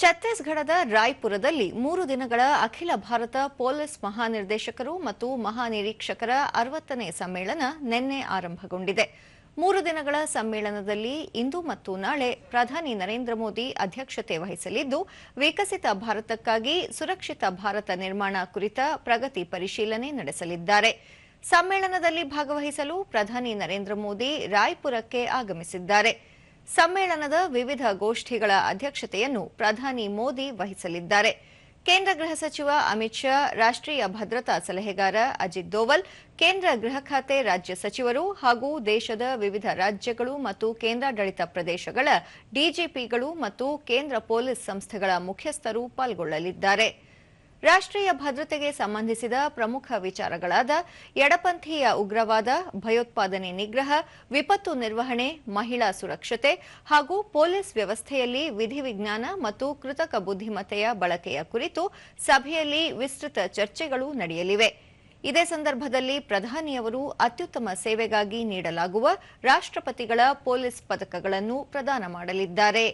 ಛತ್ತೀಸ್ಗಢದ ರಾಯ್ಪುರದಲ್ಲಿ ಮೂರು ದಿನಗಳ ಅಖಿಲ ಭಾರತ ಪೊಲೀಸ್ ಮಹಾನಿರ್ದೇಶಕರು ಮತ್ತು ಮಹಾನಿರೀಕ್ಷಕರ ಅರವತ್ತನೇ ಸಮ್ಮೇಳನ ನಿನ್ನೆ ಆರಂಭಗೊಂಡಿದೆ. ಮೂರು ದಿನಗಳ ಸಮ್ಮೇಳನದಲ್ಲಿ ಇಂದು ಮತ್ತು ನಾಳೆ ಪ್ರಧಾನಿ ನರೇಂದ್ರ ಮೋದಿ ಅಧ್ಯಕ್ಷತೆ ವಹಿಸಲಿದ್ದು, ವಿಕಸಿತ ಭಾರತಕ್ಕಾಗಿ ಸುರಕ್ಷಿತ ಭಾರತ ನಿರ್ಮಾಣ ಕುರಿತ ಪ್ರಗತಿ ಪರಿಶೀಲನೆ ನಡೆಸಲಿದ್ದಾರೆ. ಸಮ್ಮೇಳನದಲ್ಲಿ ಭಾಗವಹಿಸಲು ಪ್ರಧಾನಿ ನರೇಂದ್ರ ಮೋದಿ ರಾಯ್ಪುರಕ್ಕೆ ಆಗಮಿಸಿದ್ದಾರೆ. ಸಮ್ಮೇಳನದ ವಿವಿಧ ಗೋಷ್ಠಿಗಳ ಅಧ್ಯಕ್ಷತೆಯನ್ನು ಪ್ರಧಾನಿ ಮೋದಿ ವಹಿಸಲಿದ್ದಾರೆ. ಕೇಂದ್ರ ಗೃಹ ಸಚಿವ ಅಮಿತ್ ಶಾ, ರಾಷ್ಟ್ರೀಯ ಭದ್ರತಾ ಸಲಹೆಗಾರ ಅಜಿತ್ ದೋವಲ್, ಕೇಂದ್ರ ಗೃಹ ಖಾತೆ ರಾಜ್ಯ ಸಚಿವರು ಹಾಗೂ ದೇಶದ ವಿವಿಧ ರಾಜ್ಯಗಳು ಮತ್ತು ಕೇಂದ್ರಾಡಳಿತ ಪ್ರದೇಶಗಳ ಡಿಜಿಪಿಗಳು ಮತ್ತು ಕೇಂದ್ರ ಪೊಲೀಸ್ ಸಂಸ್ಥೆಗಳ ಮುಖ್ಯಸ್ಥರು ಪಾಲ್ಗೊಳ್ಳಲಿದ್ದಾರೆ. ರಾಷ್ಟ್ರೀಯ ಭದ್ರತೆಗೆ ಸಂಬಂಧಿಸಿದ ಪ್ರಮುಖ ವಿಚಾರಗಳಾದ ಎಡಪಂಥೀಯ ಉಗ್ರವಾದ, ಭಯೋತ್ಪಾದನೆ ನಿಗ್ರಹ, ವಿಪತ್ತು ನಿರ್ವಹಣೆ, ಮಹಿಳಾ ಸುರಕ್ಷತೆ ಹಾಗೂ ಪೊಲೀಸ್ ವ್ಯವಸ್ಥೆಯಲ್ಲಿ ವಿಧಿವಿಜ್ಞಾನ ಮತ್ತು ಕೃತಕ ಬುದ್ಧಿಮತ್ತೆಯ ಬಳಕೆಯ ಕುರಿತು ಸಭೆಯಲ್ಲಿ ವಿಸ್ತೃತ ಚರ್ಚೆಗಳು ನಡೆಯಲಿವೆ. ಇದೇ ಸಂದರ್ಭದಲ್ಲಿ ಪ್ರಧಾನಿಯವರು ಅತ್ಯುತ್ತಮ ಸೇವೆಗಾಗಿ ನೀಡಲಾಗುವ ರಾಷ್ಟ್ರಪತಿಗಳ ಪೊಲೀಸ್ ಪದಕಗಳನ್ನು ಪ್ರದಾನ ಮಾಡಲಿದ್ದಾರೆ.